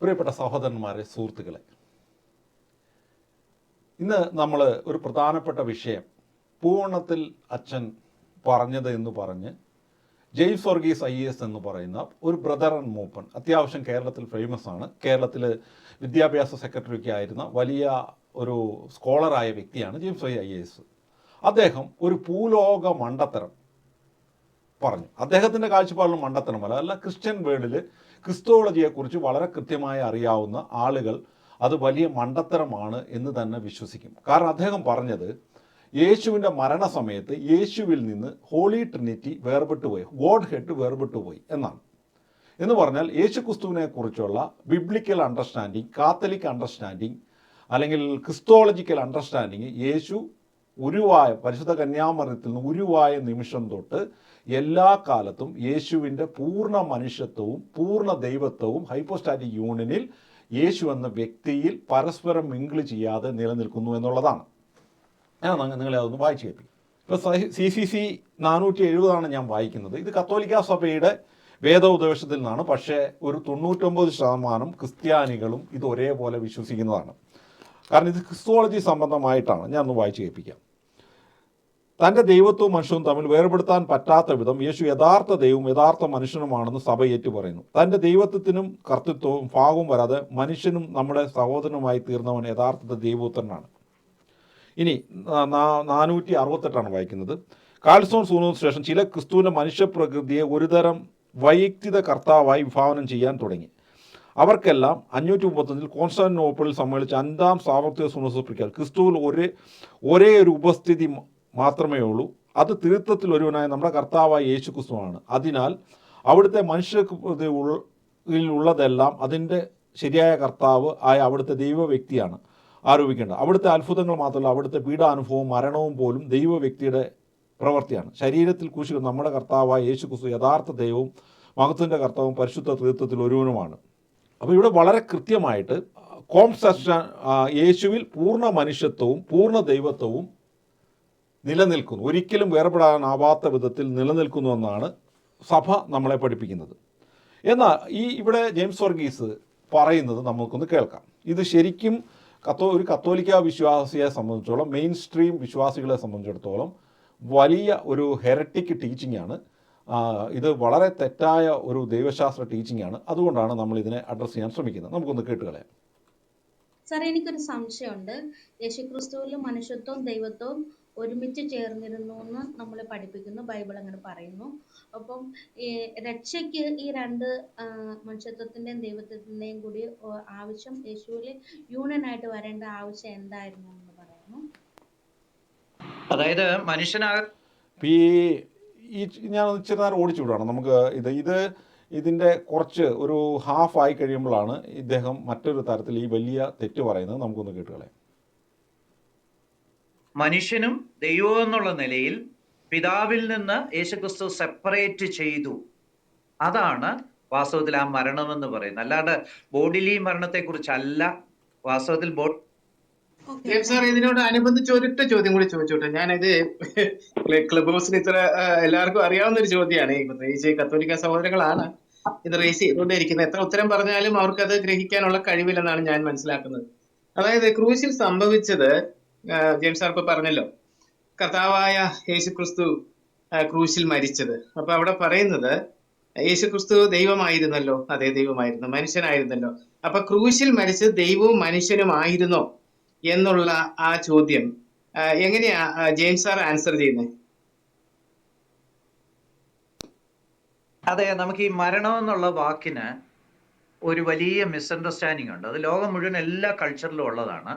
പ്രിയപ്പെട്ട സഹോദരന്മാരെ സുഹൃത്തുക്കളെ. ഇന്ന് നമ്മൾ ഒരു പ്രധാനപ്പെട്ട വിഷയം പൂവണ്ണത്തിൽ അച്ഛൻ പറഞ്ഞത് എന്ന് പറഞ്ഞ് ജെയിംസ് വർഗീസ് ഐ എസ് എന്ന് പറയുന്ന ഒരു ബ്രദർ ആൻഡ് മൂപ്പൻ അത്യാവശ്യം കേരളത്തിൽ ഫേമസ് ആണ്. കേരളത്തിൽ വിദ്യാഭ്യാസ സെക്രട്ടറിയൊക്കെ ആയിരുന്ന വലിയ ഒരു സ്കോളറായ വ്യക്തിയാണ് ജെയിംസ് വൈ ഐ എസ്. അദ്ദേഹം ഒരു പൂലോക മണ്ടത്തരം പറഞ്ഞു. അദ്ദേഹത്തിന്റെ കാഴ്ചപ്പാടിൽ മണ്ടത്തരമല്ല അല്ല ക്രിസ്ത്യൻ വേൾഡിൽ ക്രിസ്തോളജിയെക്കുറിച്ച് വളരെ കൃത്യമായി അറിയാവുന്ന ആളുകൾ അത് വലിയ മണ്ടത്തരമാണ് എന്ന് തന്നെ വിശ്വസിക്കും. കാരണം അദ്ദേഹം പറഞ്ഞത് യേശുവിന്റെ മരണസമയത്ത് യേശുവിൽ നിന്ന് ഹോളി ട്രിനിറ്റി വേർപെട്ടു പോയി ഗോഡ് ഹെഡ് വേർപെട്ടു പോയി എന്നാണ്. എന്ന് പറഞ്ഞാൽ യേശു ക്രിസ്തുവിനെക്കുറിച്ചുള്ള ബിബ്ലിക്കൽ അണ്ടർസ്റ്റാൻഡിങ് കാത്തലിക് അണ്ടർസ്റ്റാൻഡിങ് അല്ലെങ്കിൽ ക്രിസ്തോളജിക്കൽ അണ്ടർസ്റ്റാൻഡിങ് യേശു ഉരുവായ പരിശുദ്ധ കന്യാമരണത്തിൽ നിന്ന് ഉരുവായ നിമിഷം തൊട്ട് എല്ലാ കാലത്തും യേശുവിന്റെ പൂർണ മനുഷ്യത്വവും പൂർണ ദൈവത്വവും ഹൈപ്പോസ്റ്റാറ്റിക് യൂണിയനിൽ യേശു എന്ന വ്യക്തിയിൽ പരസ്പരം മിങ്കിൾ ചെയ്യാതെ നിലനിൽക്കുന്നു എന്നുള്ളതാണ്. ഞാൻ നിങ്ങളെ അതൊന്ന് വായിച്ചു കേൾപ്പിക്കും. ഇപ്പോൾ സി സി സി നാനൂറ്റി എഴുപതാണ് ഞാൻ വായിക്കുന്നത്. ഇത് കത്തോലിക്ക സഭയുടെ വേദോപദേശത്തിൽ നിന്നാണ്. പക്ഷേ ഒരു തൊണ്ണൂറ്റൊമ്പത് ശതമാനം ക്രിസ്ത്യാനികളും ഇത് ഒരേപോലെ വിശ്വസിക്കുന്നതാണ്. കാരണം ഇത് ക്രിസ്തോളജി സംബന്ധമായിട്ടാണ്. ഞാൻ ഒന്ന് വായിച്ചു കേൾപ്പിക്കാം. തന്റെ ദൈവത്വവും മനുഷ്യവും തമ്മിൽ വേർപെടുത്താൻ പറ്റാത്ത വിധം യേശു യഥാർത്ഥ ദൈവവും യഥാർത്ഥ മനുഷ്യനുമാണെന്ന് സഭ ഏറ്റു പറയുന്നു. തന്റെ ദൈവത്വത്തിനും കർത്തൃത്വവും ഭാഗവും വരാതെ മനുഷ്യനും നമ്മുടെ സഹോദരനുമായി തീർന്നവൻ യഥാർത്ഥ ദൈവപുത്രനാണ്. ഇനി നാനൂറ്റി അറുപത്തെട്ടാണ് വായിക്കുന്നത്. കാൽസോൺ സൂനോന് ശേഷം ചില ക്രിസ്തുവിന്റെ മനുഷ്യപ്രകൃതിയെ ഒരുതരം വൈയക്തിക കർത്താവായി വിഭാവനം ചെയ്യാൻ തുടങ്ങി. അവർക്കെല്ലാം അഞ്ഞൂറ്റി മുപ്പത്തൊന്നിൽ കോൺസ്റ്റാന്റിനോപ്പിളിൽ സമ്മേളിച്ച അഞ്ചാം സാമർത്ഥ്യ സുനസുപ്രിക്കൽ ക്രിസ്തുവിൽ ഒരേ ഒരേ ഒരു ഉപസ്ഥിതി മാത്രമേ ഉള്ളൂ. അത് തീർത്ഥത്തിൽ ഒരുവനായ നമ്മുടെ കർത്താവായ യേശു ക്രിസ്തുവാണ് അതിനാൽ അവിടുത്തെ മനുഷ്യ ഉള്ളതെല്ലാം അതിന്റെ ശരിയായ കർത്താവ് ആയ അവിടുത്തെ ദൈവ വ്യക്തിയാണ് ആരോപിക്കേണ്ടത്. അവിടുത്തെ അത്ഭുതങ്ങൾ മാത്രമല്ല അവിടുത്തെ പീഡാനുഭവവും മരണവും പോലും ദൈവ വ്യക്തിയുടെ പ്രവൃത്തിയാണ്. ശരീരത്തിൽ കുശികൾ നമ്മുടെ കർത്താവായ യേശു ക്രിസ്തു യഥാർത്ഥ ദൈവവും മഹത്വന്റെ കർത്താവും പരിശുദ്ധ തീർത്ഥത്തിൽ ഒരുവനുമാണ്. അപ്പോൾ ഇവിടെ വളരെ കൃത്യമായിട്ട് കോംസെപ്ഷൻ യേശുവിൽ പൂർണ മനുഷ്യത്വവും പൂർണ ദൈവത്വവും നിലനിൽക്കുന്നു. ഒരിക്കലും വേർപെടാനാവാത്ത വിധത്തിൽ നിലനിൽക്കുന്നു എന്നാണ് സഭ നമ്മളെ പഠിപ്പിക്കുന്നത്. എന്നാൽ ഈ ഇവിടെ ജെയിംസ് വർഗീസ് പറയുന്നത് നമുക്കൊന്ന് കേൾക്കാം. ഇത് ശരിക്കും കത്തോ ഒരു കത്തോലിക്ക വിശ്വാസിയെ സംബന്ധിച്ചോളം മെയിൻ സ്ട്രീം വിശ്വാസികളെ സംബന്ധിച്ചിടത്തോളം വലിയ ഒരു ഹെററ്റിക് ടീച്ചിങ് ആണ്. ഇത് വളരെ തെറ്റായ ഒരു ദൈവശാസ്ത്ര ടീച്ചിങ് ആണ്. അതുകൊണ്ടാണ് നമ്മൾ ഇതിനെ അഡ്രസ്സ് ചെയ്യാൻ ശ്രമിക്കുന്നത്. നമുക്കൊന്ന് കേട്ടുകളയാം സാറേ എനിക്കൊരു സംശയമുണ്ട്. യേശുക്രിസ്തുവിൽ മനുഷ്യത്വവും ദൈവത്വവും ഒരുമിച്ച് ചേർന്നിരുന്നു എന്ന് നമ്മൾ പഠിപ്പിക്കുന്നു ബൈബിൾ അങ്ങനെ പറയുന്നു. അപ്പം ഈ രക്ഷയ്ക്ക് ഈ രണ്ട് മനുഷ്യത്വത്തിന്റെയും മനുഷ്യത്വത്തിന്റെയും ദൈവത്വത്തിന്റെയും കൂടി ആവശ്യം യേശുവിൽ യൂണിയൻ ആയിട്ട് വരേണ്ട ആവശ്യം എന്തായിരുന്നു എന്ന് പറയുന്നു. അതായത് മനുഷ്യനാ ഈ ഈ ഞാൻ ഇച്ചിരി നേരം ഓടിച്ചു വിടുകയാണ് നമുക്ക് ഇത് ഇത് ഇതിന്റെ കുറച്ച് ഒരു ഹാഫ് ആയി കഴിയുമ്പോഴാണ് ഇദ്ദേഹം മറ്റൊരു തരത്തിൽ ഈ വലിയ തെറ്റ് പറയുന്നത് നമുക്കൊന്ന് കേട്ടുകളയാം. മനുഷ്യനും ദൈവം എന്നുള്ള നിലയിൽ പിതാവിൽ നിന്ന് യേശുക്രിസ്തു സെപ്പറേറ്റ് ചെയ്തു. അതാണ് വാസ്തവത്തിൽ ആ മരണം എന്ന് പറയുന്നത്. അല്ലാണ്ട് ബോഡിലി മരണത്തെ കുറിച്ചല്ല വാസ്തവത്തിൽ ബോ ഞാൻ സാർ ഇതിനോട് അനുബന്ധിച്ച് ഒരൊറ്റ ചോദ്യം കൂടി ചോദിച്ചോട്ടെ. ഞാനിത് ക്ലബ് ഹൗസിൽ ഇത്ര എല്ലാവർക്കും അറിയാവുന്ന ഒരു ചോദ്യമാണ് പ്രത്യേകിച്ച് കത്തോലിക്ക സഹോദരങ്ങളാണ് ഇത് റേസ് ചെയ്തുകൊണ്ടിരിക്കുന്നത് എത്ര ഉത്തരം പറഞ്ഞാലും അവർക്ക് അത് ഗ്രഹിക്കാനുള്ള കഴിവില്ലെന്നാണ് ഞാൻ മനസ്സിലാക്കുന്നത്. അതായത് ക്രൂശിൽ സംഭവിച്ചത് ജെയിംസ് ആർപ്പ് പറഞ്ഞല്ലോ. കർത്താവായ യേശു ക്രിസ്തു ക്രൂശിൽ മരിച്ചത്. അപ്പൊ അവിടെ പറയുന്നത് യേശു ക്രിസ്തു ദൈവമായിരുന്നല്ലോ. അതേ ദൈവമായിരുന്നു. മനുഷ്യനായിരുന്നല്ലോ. അപ്പൊ ക്രൂശിൽ മരിച്ചത് ദൈവവും മനുഷ്യനുമായിരുന്നോ എന്നുള്ള ആ ചോദ്യം. എങ്ങനെയാ ജെയിംസ് സാർ ആൻസർ ചെയ്യുന്നത് അതെ നമുക്ക് ഈ മരണം എന്നുള്ള വാക്കിന് ഒരു വലിയ മിസ്അണ്ടർസ്റ്റാൻഡിങ് ഉണ്ട്. അത് ലോകം മുഴുവൻ എല്ലാ കൾച്ചറിലും ഉള്ളതാണ്.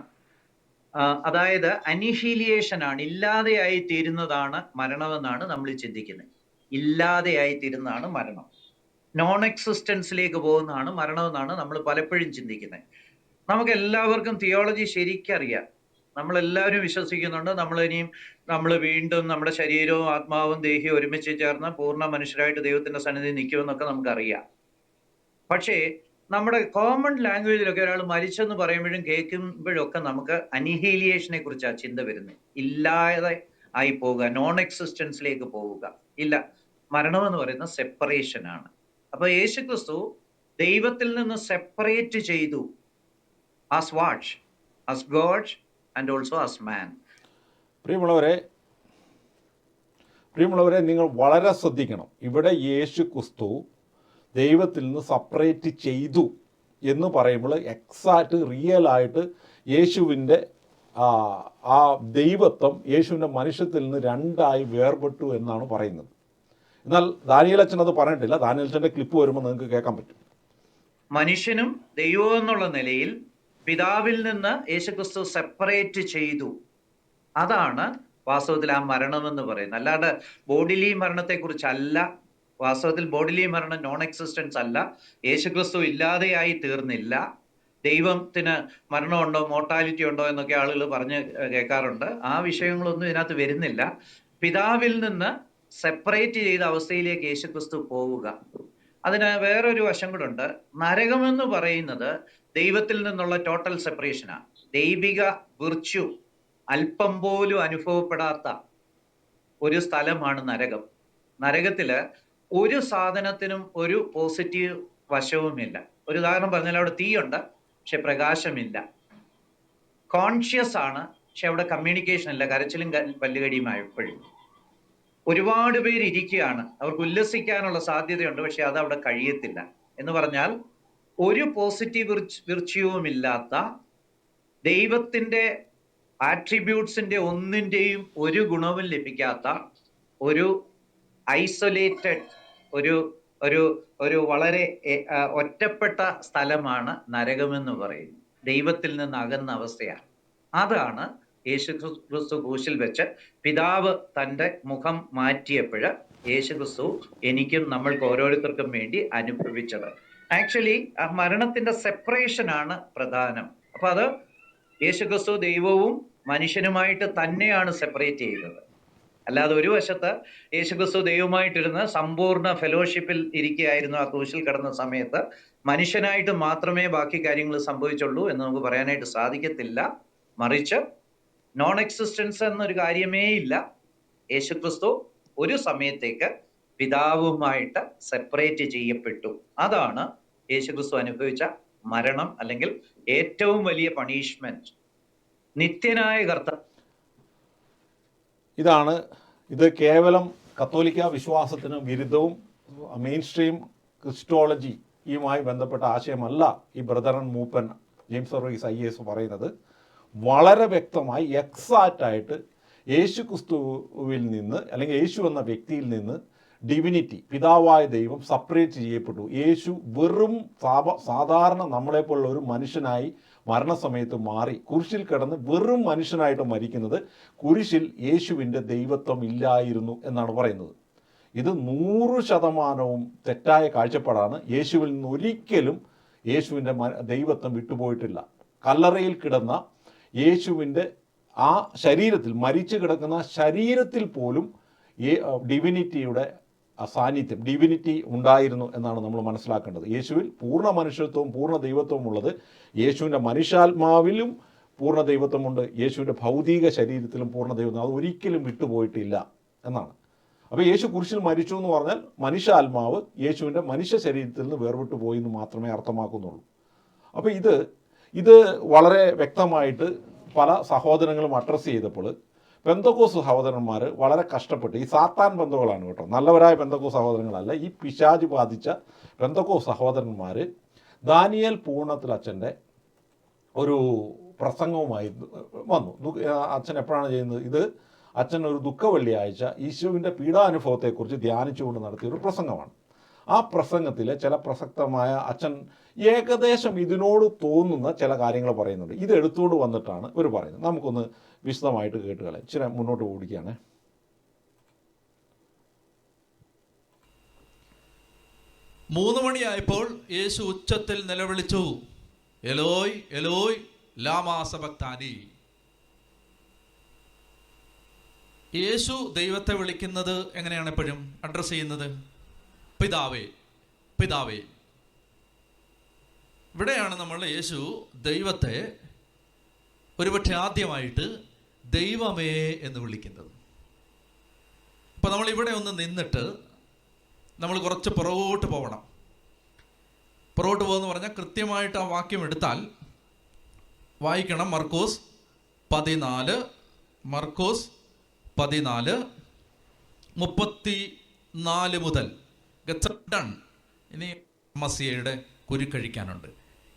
അതായത് അനിഹീലിയേഷൻ ആണ് ഇല്ലാതെയായി തീരുന്നതാണ് മരണമെന്നാണ് നമ്മൾ ചിന്തിക്കുന്നത്. ഇല്ലാതെയായി തീരുന്നതാണ് മരണം. നോൺ എക്സിസ്റ്റൻസിലേക്ക് പോകുന്നതാണ് മരണമെന്നാണ് നമ്മൾ പലപ്പോഴും ചിന്തിക്കുന്നത്. നമുക്ക് എല്ലാവർക്കും തിയോളജി ശരിക്കറിയാം. നമ്മൾ എല്ലാവരും വിശ്വസിക്കുന്നുണ്ട്. നമ്മൾ ഇനിയും നമ്മൾ വീണ്ടും നമ്മുടെ ശരീരവും ആത്മാവും ദേഹിയും ഒരുമിച്ച് ചേർന്ന് പൂർണ മനുഷ്യരായിട്ട് ദൈവത്തിന്റെ സന്നിധി നിൽക്കുമെന്നൊക്കെ നമുക്കറിയാം. പക്ഷേ നമ്മുടെ കോമൺ ലാംഗ്വേജിലൊക്കെ ഒരാൾ മരിച്ചെന്ന് പറയുമ്പോഴും കേൾക്കുമ്പോഴൊക്കെ നമുക്ക് അനിഹീലിയേഷനെ കുറിച്ചാണ് ചിന്ത വരുന്നത് ഇല്ലാതെ ആയി പോവുക നോൺ എക്സിസ്റ്റൻസിലേക്ക് പോവുക. ഇല്ല. മരണം എന്ന് പറയുന്ന സെപ്പറേഷൻ ആണ്. അപ്പൊ യേശുക്രിസ്തു ദൈവത്തിൽ നിന്ന് സെപ്പറേറ്റ് ചെയ്തു. As watch as God and also as man പ്രിയമുള്ളവരെ പ്രിയമുള്ളവരെ നിങ്ങൾ വളരെ ശ്രദ്ധിക്കണം. ഇവിടെ യേശു ക്രിസ്തു ദൈവത്തിൽ നിന്ന് സപ്പറേറ്റ് ചെയ്തു എന്ന് പറയുമ്പോൾ എക്സാക്റ്റ് റിയൽ ആയിട്ട് യേശുവിന്റെ ആ ദൈവത്വം യേശുവിന്റെ മനുഷ്യത്തിൽ നിന്ന് രണ്ടായി വേർപെട്ടു എന്നാണ് പറയുന്നത്. എന്നാൽ ദാനിയലച്ചൻ അത് പറഞ്ഞിട്ടില്ല. ദാനിയലച്ചന്റെ ക്ലിപ്പ് വരുമ്പോൾ നിങ്ങൾക്ക് കേൾക്കാൻ പറ്റും. മനുഷ്യനും ദൈവം എന്നുള്ള നിലയിൽ പിതാവിൽ നിന്ന് യേശുക്രിസ്തു സെപ്പറേറ്റ് ചെയ്തു. അതാണ് വാസ്തവത്തിൽ ആ മരണം എന്ന് പറയുന്നത്. അല്ലാണ്ട് ബോഡിലി മരണത്തെ കുറിച്ചല്ല വാസ്തവത്തിൽ ബോഡിലി മരണം നോൺ എക്സിസ്റ്റൻസ് അല്ല. യേശുക്രിസ്തു ഇല്ലാതെയായി തീർന്നില്ല. ദൈവത്തിന് മരണമുണ്ടോ മോർട്ടാലിറ്റി ഉണ്ടോ എന്നൊക്കെ ആളുകൾ പറഞ്ഞ് കേൾക്കാറുണ്ട്. ആ വിഷയങ്ങളൊന്നും ഇതിനകത്ത് വരുന്നില്ല. പിതാവിൽ നിന്ന് സെപ്പറേറ്റ് ചെയ്ത അവസ്ഥയിലേക്ക് യേശുക്രിസ്തു പോവുക. അതിന് വേറൊരു വശം കൂടെ ഉണ്ട് നരകമെന്ന് പറയുന്നത് ദൈവത്തിൽ നിന്നുള്ള ടോട്ടൽ സെപ്പറേഷനാണ് ദൈവിക വിർച്യു അല്പം പോലും അനുഭവപ്പെടാത്ത ഒരു സ്ഥലമാണ് നരകം. നരകത്തിൽ ഒരു സാധനത്തിനും ഒരു പോസിറ്റീവ് വശവുമില്ല. ഒരു ഉദാഹരണം പറഞ്ഞാൽ അവിടെ തീയുണ്ട് പക്ഷെ പ്രകാശമില്ല. കോൺഷ്യസ് ആണ് പക്ഷെ അവിടെ കമ്മ്യൂണിക്കേഷൻ ഇല്ല. കരച്ചിലും പല്ലുകടിയുമായപ്പോഴും ഒരുപാട് പേര് ഇരിക്കുകയാണ്. അവർക്ക് ഉല്ലസിക്കാനുള്ള സാധ്യതയുണ്ട് പക്ഷെ അത് അവിടെ കഴിയത്തില്ല. എന്ന് പറഞ്ഞാൽ ഒരു പോസിറ്റീവ് വിർച്ചയവും ഇല്ലാത്ത ദൈവത്തിന്റെ ആട്രിബ്യൂട്ട്സിന്റെ ഒന്നിന്റെയും ഒരു ഗുണവും ലഭിക്കാത്ത ഒരു ഐസൊലേറ്റഡ് ഒരു ഒരു ഒരു വളരെ ഒറ്റപ്പെട്ട സ്ഥലമാണ് നരകമെന്ന് പറയുന്നത് ദൈവത്തിൽ നിന്ന് അകന്ന അവസ്ഥയാണ്. അതാണ് യേശു ക്രിസ്- ക്രിസ്തു ക്രൂശിൽ വെച്ച് പിതാവ് തന്റെ മുഖം മാറ്റിയപ്പോൾ യേശു ക്രിസ്തു എനിക്കും നമ്മൾക്ക് ഓരോരുത്തർക്കും വേണ്ടി അനുഭവിച്ചത്. ആക്ച്വലി ആ മരണത്തിന്റെ സെപ്പറേഷൻ ആണ് പ്രധാനം. അപ്പൊ അത് യേശു ക്രിസ്തു ദൈവവും മനുഷ്യനുമായിട്ട് തന്നെയാണ് സെപ്പറേറ്റ് ചെയ്തത്. അല്ലാതെ ഒരു വശത്ത് യേശുക്രിസ്തു ദൈവമായിട്ടിരുന്ന് സമ്പൂർണ ഫെലോഷിപ്പിൽ ഇരിക്കുകയായിരുന്നു ആ ക്രൂശിൽ കിടന്ന സമയത്ത്. മനുഷ്യനായിട്ട് മാത്രമേ ബാക്കി കാര്യങ്ങൾ സംഭവിച്ചുള്ളൂ എന്ന് നമുക്ക് പറയാനായിട്ട് സാധിക്കത്തില്ല. മറിച്ച് നോൺ എക്സിസ്റ്റൻസ് എന്നൊരു കാര്യമേ ഇല്ല. യേശുക്രിസ്തു ഒരു സമയത്തേക്ക് പിതാവുമായിട്ട് സെപ്പറേറ്റ് ചെയ്യപ്പെട്ടു. അതാണ് യേശുക്രിസ്തു അനുഭവിച്ച മരണം അല്ലെങ്കിൽ ഏറ്റവും വലിയ പണിഷ്മെന്റ് നിത്യനായ കർത്താവ് ഇതാണ്. ഇത് കേവലം കത്തോലിക്ക വിശ്വാസത്തിന് വിരുദ്ധവും മെയിൻ സ്ട്രീം ക്രിസ്റ്റോളജിയുമായി ബന്ധപ്പെട്ട ആശയമല്ല ഈ ബ്രദറൻ മൂപ്പൻ ജെയിംസ് വർഗീസ് ഐ എസ് പറയുന്നത്. വളരെ വ്യക്തമായി എക്സാക്റ്റായിട്ട് യേശു ക്രിസ്തുവിൽ നിന്ന് അല്ലെങ്കിൽ യേശു എന്ന വ്യക്തിയിൽ നിന്ന് ഡിവിനിറ്റി പിതാവായ ദൈവം സെപ്പറേറ്റ് ചെയ്യപ്പെട്ടു. യേശു വെറും സാധാരണ നമ്മളെപ്പോലുള്ള ഒരു മനുഷ്യനായി മരണസമയത്ത് മാറി കുരിശിൽ കിടന്ന് വെറും മനുഷ്യനായിട്ട് മരിക്കുന്നത് കുരിശിൽ യേശുവിന്റെ ദൈവത്വം ഇല്ലായിരുന്നു എന്നാണ് പറയുന്നത്. ഇത് നൂറ് ശതമാനവും തെറ്റായ കാഴ്ചപ്പാടാണ്. യേശുവിൽ നിന്ന് ഒരിക്കലും യേശുവിന്റെ ദൈവത്വം വിട്ടുപോയിട്ടില്ല. കല്ലറയിൽ കിടന്ന യേശുവിന്റെ ആ ശരീരത്തിൽ മരിച്ചു കിടക്കുന്ന ശരീരത്തിൽ പോലും ഡിവിനിറ്റിയുടെ സാന്നിധ്യം ഡിവിനിറ്റി ഉണ്ടായിരുന്നു എന്നാണ് നമ്മൾ മനസ്സിലാക്കേണ്ടത്. യേശുവിൽ പൂർണ മനുഷ്യത്വവും പൂർണ ദൈവത്വവും ഉള്ളത്. യേശുവിന്റെ മനുഷ്യാത്മാവിലും പൂർണ ദൈവത്വമുണ്ട്. യേശുവിന്റെ ഭൗതിക ശരീരത്തിലും പൂർണ ദൈവത്വം. അത് ഒരിക്കലും വിട്ടുപോയിട്ടില്ല എന്നാണ്. അപ്പോൾ യേശു കുരിശിൽ മരിച്ചു എന്ന് പറഞ്ഞാൽ മനുഷ്യാത്മാവ് യേശുവിന്റെ മനുഷ്യ ശരീരത്തിൽ നിന്ന് വേർവിട്ടു പോയി എന്ന് മാത്രമേ അർത്ഥമാക്കുന്നുള്ളൂ. അപ്പോൾ ഇത് ഇത് വളരെ വ്യക്തമായിട്ട് പല സഹോദരങ്ങളും അഡ്രസ്സ് ചെയ്തപ്പോൾ പെന്തക്കോസ് സഹോദരന്മാർ വളരെ കഷ്ടപ്പെട്ട് ഈ സാത്താൻ ബന്ധുക്കളാണ് കേട്ടോ നല്ലവരായ പെന്തക്കോ സഹോദരങ്ങളല്ല ഈ പിശാജ് ബാധിച്ച പെന്തക്കോ സഹോദരന്മാർ ദാനിയൽ പൂർണത്തിൽ അച്ഛന്റെ ഒരു പ്രസംഗവുമായി വന്നു. അച്ഛൻ എപ്പോഴാണ് ചെയ്യുന്നത്? ഇത് അച്ഛൻ ഒരു ദുഃഖ വെള്ളിയാഴ്ച ഈശോവിന്റെ പീഡാനുഭവത്തെക്കുറിച്ച് ധ്യാനിച്ചുകൊണ്ട് നടത്തിയ ഒരു പ്രസംഗമാണ്. ആ പ്രസംഗത്തിൽ ചില പ്രസക്തമായ അച്ഛൻ ഏകദേശം ഇതിനോട് തോന്നുന്ന ചില കാര്യങ്ങൾ പറയുന്നുണ്ട്. ഇത് എടുത്തുകൊണ്ട് വന്നിട്ടാണ് ഇവർ പറയുന്നത്. നമുക്കൊന്ന് വിശദമായിട്ട് കേട്ടുകളെ ഇച്ചിരി മുന്നോട്ട് ഓടിക്കുകയാണ് മൂന്ന് മണിയായപ്പോൾ യേശു ഉച്ചത്തിൽ നിലവിളിച്ചു. എലോയ് എലോയ് ലാമാസഭക്താനി യേശു ദൈവത്തെ വിളിക്കുന്നത് എങ്ങനെയാണ് എപ്പോഴും അഡ്രസ്സ് ചെയ്യുന്നത്? പിതാവേ പിതാവേ. ഇവിടെയാണ് നമ്മൾ യേശു ദൈവത്തെ ഒരുപക്ഷെ ആദ്യമായിട്ട് ദൈവമേ എന്ന് വിളിക്കുന്നത്. അപ്പം നമ്മൾ ഇവിടെ ഒന്ന് നിന്നിട്ട് നമ്മൾ കുറച്ച് പുറകോട്ട് പോകണം പുറകോട്ട് പോകുമെന്ന് പറഞ്ഞാൽ കൃത്യമായിട്ട് ആ വാക്യം എടുത്താൽ വായിക്കണം. മർക്കോസ് പതിനാല് മർക്കോസ് പതിനാല് മുപ്പത്തി നാല് മുതൽ ഡൺ ഇനി മസിയയുടെ കുരുക്കഴിക്കാനുണ്ട്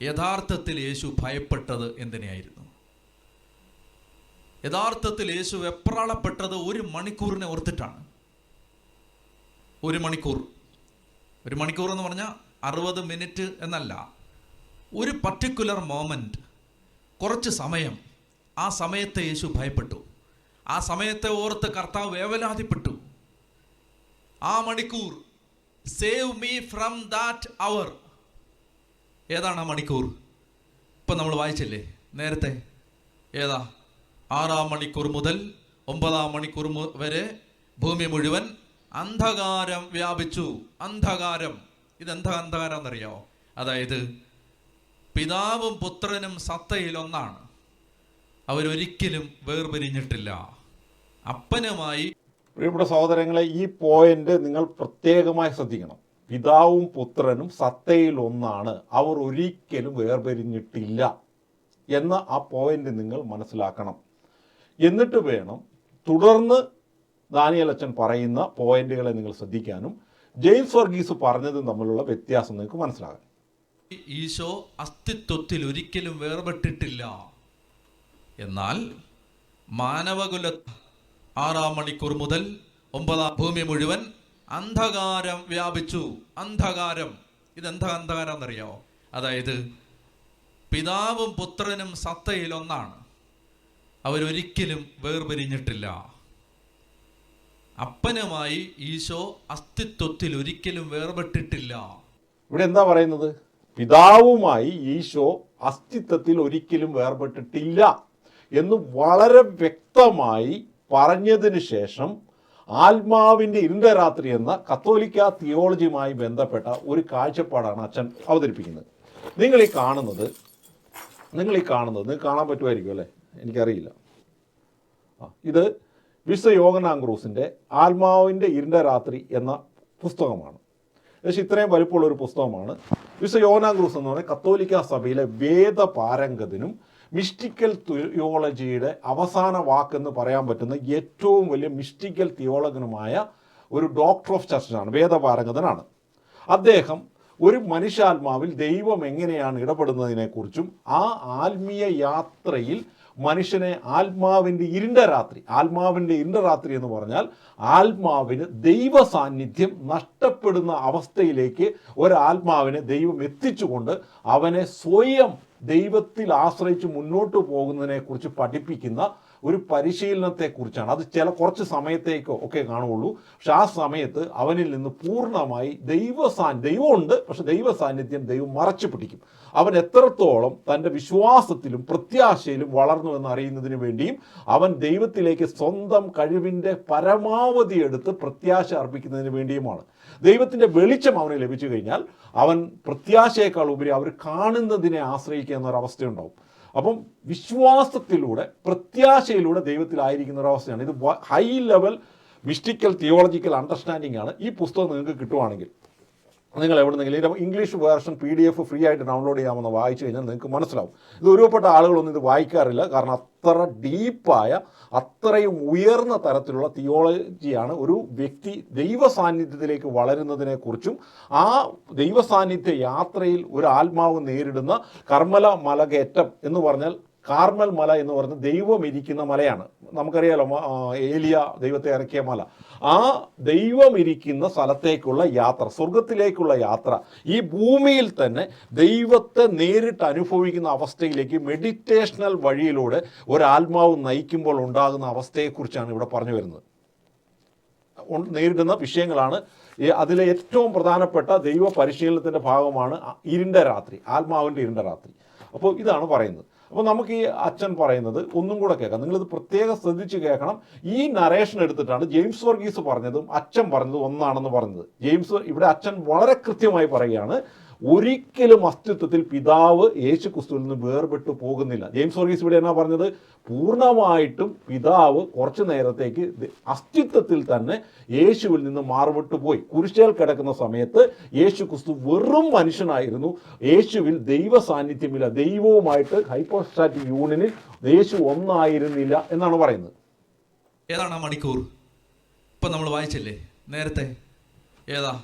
യഥാർത്ഥത്തിൽ യേശു ഭയപ്പെട്ടത് എന്തിനായിരുന്നു യഥാർത്ഥത്തിൽ യേശു വെപ്രാളപ്പെട്ടത് ഒരു മണിക്കൂറിനെ ഓർത്തിട്ടാണ്. ഒരു മണിക്കൂർ. ഒരു മണിക്കൂർ എന്ന് പറഞ്ഞാൽ അറുപത് മിനിറ്റ് എന്നല്ല. ഒരു പർട്ടിക്കുലർ മോമെന്റ് കുറച്ച് സമയം. ആ സമയത്തെ യേശു ഭയപ്പെട്ടു. ആ സമയത്തെ ഓർത്ത് കർത്താവ് വേവലാതിപ്പെട്ടു. ആ മണിക്കൂർ save me from that hour ഏതാണ് ആ മണിക്കൂർ? ഇപ്പം നമ്മൾ വായിച്ചില്ലേ? നേരത്തെ. ഏതാ? ആറാം മണിക്കൂർ മുതൽ ഒമ്പതാം മണിക്കൂർ വരെ ഭൂമി മുഴുവൻ അന്ധകാരം വ്യാപിച്ചു. അന്ധകാരം. ഇത് എന്താ അന്ധകാരം എന്നറിയാമോ അതായത് പിതാവും പുത്രനും സത്തയിൽ ഒന്നാണ് അവരൊരിക്കലും വേർപിരിഞ്ഞിട്ടില്ല. അപ്പനുമായി പ്രിയപ്പെട്ട സഹോദരങ്ങളെ ഈ പോയിന്റ് നിങ്ങൾ പ്രത്യേകമായി ശ്രദ്ധിക്കണം. പിതാവും പുത്രനും സത്തയിൽ ഒന്നാണ്. അവർ ഒരിക്കലും വേർപിരിഞ്ഞിട്ടില്ല എന്ന ആ പോയിന്റ് നിങ്ങൾ മനസ്സിലാക്കണം. എന്നിട്ട് വേണം തുടർന്ന് ദാനിയൽ അച്ഛൻ പറയുന്ന പോയിന്റുകളെ നിങ്ങൾ ശ്രദ്ധിക്കാനും ജെയിംസ് വർഗീസ് പറഞ്ഞതും തമ്മിലുള്ള വ്യത്യാസം നിങ്ങൾക്ക് മനസ്സിലാകാം ഈശോ അസ്തിത്വത്തിൽ ഒരിക്കലും വേർപെട്ടിട്ടില്ല. എന്നാൽ മാനവകുല ആറാം മണിക്കൂർ മുതൽ ഒമ്പതാം ഭൂമി മുഴുവൻ അന്ധകാരം വ്യാപിച്ചു. അന്ധകാരം. ഇത് എന്താ അന്ധകാരം എന്നറിയോ അതായത് പിതാവും പുത്രനും സത്തയിൽ ഒന്നാണ് അവരൊരിക്കലും വേർപിരിഞ്ഞിട്ടില്ല. അപ്പനുമായി ഈശോ അസ്തിത്വത്തിൽ ഒരിക്കലും വേർപെട്ടിട്ടില്ല. ഇവിടെ എന്താ പറയുന്നത്? പിതാവുമായി ഈശോ അസ്തിത്വത്തിൽ ഒരിക്കലും വേർപെട്ടിട്ടില്ല എന്ന് വളരെ വ്യക്തമായി പറഞ്ഞതിന് ശേഷം ആത്മാവിന്റെ ഇരുണ്ട രാത്രി എന്ന കത്തോലിക്ക തിയോളജിയുമായി ബന്ധപ്പെട്ട ഒരു കാഴ്ചപ്പാടാണ് അച്ഛൻ അവതരിപ്പിക്കുന്നത്. നിങ്ങൾ ഈ കാണുന്നത് നിങ്ങൾ ഈ കാണുന്നത് നിങ്ങൾക്ക് കാണാൻ പറ്റുമായിരിക്കും അല്ലേ? എനിക്കറിയില്ല. ഇത് വിശ്വ യോഗനാങ്ക്രൂസിന്റെ ആത്മാവിന്റെ ഇരുണ്ട രാത്രി എന്ന പുസ്തകമാണ്. ഏകദേശം ഇത്രയും വലുപ്പമുള്ള ഒരു പുസ്തകമാണ്. വിശ്വ യോഗനാംഗ്രൂസ് എന്ന് പറഞ്ഞാൽ കത്തോലിക്ക സഭയിലെ വേദപാരംഗതനും മിസ്റ്റിക്കൽ തിയോളജിയുടെ അവസാന വാക്കെന്ന് പറയാൻ പറ്റുന്ന ഏറ്റവും വലിയ മിസ്റ്റിക്കൽ തിയോളജനുമായ ഒരു ഡോക്ടർ ഓഫ് ചർച്ചാണ് വേദപാരംഗതനാണ്. അദ്ദേഹം ഒരു മനുഷ്യാത്മാവിൽ ദൈവം എങ്ങനെയാണ് ഇടപെടുന്നതിനെക്കുറിച്ചും ആ ആത്മീയ യാത്രയിൽ മനുഷ്യനെ ആത്മാവിന്റെ ഇരുണ്ട രാത്രി ആത്മാവിന്റെ ഇരുണ്ട രാത്രി എന്ന് പറഞ്ഞാൽ ആത്മാവിന് ദൈവ സാന്നിധ്യം നഷ്ടപ്പെടുന്ന അവസ്ഥയിലേക്ക് ഒരാത്മാവിനെ ദൈവം എത്തിച്ചുകൊണ്ട് അവനെ സ്വയം ദൈവത്തിൽ ആശ്രയിച്ച് മുന്നോട്ട് പോകുന്നതിനെക്കുറിച്ച് പഠിപ്പിക്കുന്ന ഒരു പരിശീലനത്തെക്കുറിച്ചാണ് അത് ചില കുറച്ച് സമയത്തേക്കോ ഒക്കെ കാണുകയുള്ളൂ. പക്ഷെ ആ സമയത്ത് അവനിൽ നിന്ന് പൂർണമായി ദൈവ സാന് ദൈവമുണ്ട് പക്ഷെ ദൈവ സാന്നിധ്യം ദൈവം മറച്ചു പിടിക്കും. അവൻ എത്രത്തോളം തന്റെ വിശ്വാസത്തിലും പ്രത്യാശയിലും വളർന്നു എന്ന് അറിയുന്നതിന് വേണ്ടിയും അവൻ ദൈവത്തിലേക്ക് സ്വന്തം കഴിവിന്റെ പരമാവധി എടുത്ത് പ്രത്യാശ അർപ്പിക്കുന്നതിന് വേണ്ടിയുമാണ്. ദൈവത്തിന്റെ വെളിച്ചം അവന് ലഭിച്ചു കഴിഞ്ഞാൽ അവൻ പ്രത്യാശയേക്കാൾ ഉപരി അവർ കാണുന്നതിനെ ആശ്രയിക്കുക എന്നൊരവസ്ഥയുണ്ടാവും. അപ്പം വിശ്വാസത്തിലൂടെ പ്രത്യാശയിലൂടെ ദൈവത്തിലായിരിക്കുന്ന ഒരവസ്ഥയാണ്. ഇത് high level mystical theological understanding ആണ്. ഈ പുസ്തകം നിങ്ങൾക്ക് കിട്ടുവാണെങ്കിൽ നിങ്ങൾ എവിടെന്നെങ്കിലും English version P D F free ആയിട്ട് ഡൗൺലോഡ് ചെയ്യാമെന്ന് വായിച്ചു കഴിഞ്ഞാൽ നിങ്ങൾക്ക് മനസ്സിലാവും. ഇത് ഒരുപാട് ആളുകളൊന്നും ഇത് വായിക്കാറില്ല. കാരണം അത്ര ഡീപ്പായ അത്രയും ഉയർന്ന തരത്തിലുള്ള തിയോളജിയാണ് ഒരു വ്യക്തി ദൈവ സാന്നിധ്യത്തിലേക്ക് വളരുന്നതിനെക്കുറിച്ചും ആ ദൈവ സാന്നിധ്യ യാത്രയിൽ ഒരു ആത്മാവ് നേരിടുന്ന കർമ്മല മലകയറ്റം എന്ന് പറഞ്ഞാൽ കാർമൽ മല എന്ന് പറഞ്ഞ ദൈവം ഇരിക്കുന്ന മലയാണ്. നമുക്കറിയാലോ ഏലിയ ദൈവത്തെ ഇറക്കിയ മല. ആ ദൈവം ഇരിക്കുന്ന സ്ഥലത്തേക്കുള്ള യാത്ര സ്വർഗത്തിലേക്കുള്ള യാത്ര ഈ ഭൂമിയിൽ തന്നെ ദൈവത്തെ നേരിട്ട് അനുഭവിക്കുന്ന അവസ്ഥയിലേക്ക് മെഡിറ്റേഷണൽ വഴിയിലൂടെ ഒരാത്മാവ് നയിക്കുമ്പോൾ ഉണ്ടാകുന്ന അവസ്ഥയെക്കുറിച്ചാണ് ഇവിടെ പറഞ്ഞു വരുന്നത്. നേരിടുന്ന വിഷയങ്ങളാണ്. അതിലെ ഏറ്റവും പ്രധാനപ്പെട്ട ദൈവ പരിശീലനത്തിന്റെ ഭാഗമാണ് ഇരുണ്ട രാത്രി ആത്മാവിന്റെ ഇരുണ്ട രാത്രി. അപ്പോൾ ഇതാണ് പറയുന്നത്. അപ്പോൾ നമുക്ക് ഈ അച്ഛൻ പറയുന്നത് ഒന്നും കൂടെ കേൾക്കാം. നിങ്ങളിത് പ്രത്യേകം ശ്രദ്ധിച്ച് കേൾക്കണം. ഈ നരേഷൻ എടുത്തിട്ടാണ് ജെയിംസ് വർഗീസ് പറഞ്ഞതും അച്ഛൻ പറഞ്ഞതും ഒന്നാണെന്ന് പറഞ്ഞത്. ജെയിംസ് ഇവിടെ അച്ഛൻ വളരെ കൃത്യമായി പറയുകയാണ്. ഒരിക്കലും അസ്തിത്വത്തിൽ പിതാവ് യേശു ക്രിസ്തുവിൽ നിന്ന് വേർപെട്ടു പോകുന്നില്ല. ജെയിംസ് വർഗീസ് ഇവിടെ എന്നാ പറഞ്ഞത്? പൂർണമായിട്ടും പിതാവ് കുറച്ചു നേരത്തേക്ക് അസ്തിത്വത്തിൽ തന്നെ യേശുവിൽ നിന്ന് മാറുപെട്ടു പോയി. കുരിശേൽ കിടക്കുന്ന സമയത്ത് യേശു ക്രിസ്തു വെറും മനുഷ്യനായിരുന്നു. യേശുവിൽ ദൈവ സാന്നിധ്യമില്ല. ദൈവവുമായിട്ട് ഹൈപ്പോസ്റ്റാറ്റിക് യൂണിയനിൽ യേശു ഒന്നായിരുന്നില്ല എന്നാണ് പറയുന്നത്. ഏതാണ് ആ മണിക്കൂർ? ഇപ്പം നമ്മൾ വായിച്ചില്ലേ? നേരത്തെ. ഏതാ?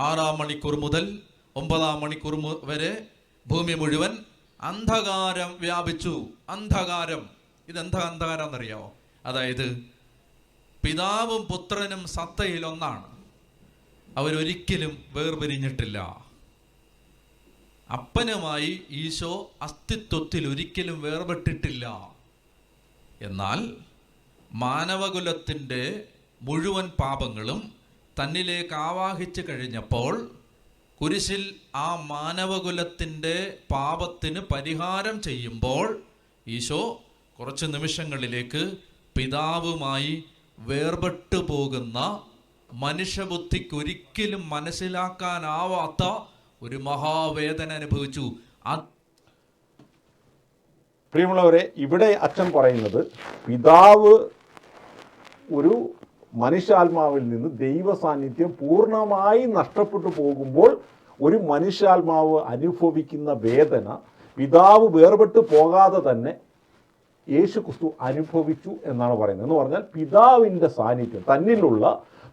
ആറാം മണിക്കൂർ മുതൽ ഒമ്പതാം മണിക്കൂർ വരെ ഭൂമി മുഴുവൻ അന്ധകാരം വ്യാപിച്ചു. അന്ധകാരം. ഇതെന്താ അന്ധകാരം എന്നറിയാമോ അതായത് പിതാവും പുത്രനും സത്തയിൽ ഒന്നാണ് അവരൊരിക്കലും വേർപിരിഞ്ഞിട്ടില്ല. അപ്പനുമായി ഈശോ അസ്തിത്വത്തിൽ ഒരിക്കലും വേർപെട്ടിട്ടില്ല. എന്നാൽ മാനവകുലത്തിന്റെ മുഴുവൻ പാപങ്ങളും തന്നിലേക്ക് ആവാഹിച്ചു കഴിഞ്ഞപ്പോൾ കുരിശിൽ ആ മാനവകുലത്തിന്റെ പാപത്തിന് പരിഹാരം ചെയ്യുമ്പോൾ ഈശോ കുറച്ച് നിമിഷങ്ങളിലേക്ക് പിതാവുമായി വേർപെട്ടു പോകുന്ന മനുഷ്യബുദ്ധിക്കൊരിക്കലും മനസ്സിലാക്കാനാവാത്ത ഒരു മഹാവേദന അനുഭവിച്ചു. പ്രിയമുള്ളവരെ ഇവിടെ അച്ഛൻ പറയുന്നത് പിതാവ് ഒരു മനുഷ്യാത്മാവിൽ നിന്ന് ദൈവ സാന്നിധ്യം പൂർണമായി നഷ്ടപ്പെട്ടു പോകുമ്പോൾ ഒരു മനുഷ്യാത്മാവ് അനുഭവിക്കുന്ന വേദന പിതാവ് വേർപെട്ട് പോകാതെ തന്നെ യേശു ക്രിസ്തു അനുഭവിച്ചു എന്നാണ് പറയുന്നത്. എന്ന് പറഞ്ഞാൽ പിതാവിന്റെ സാന്നിധ്യം തന്നിലുള്ള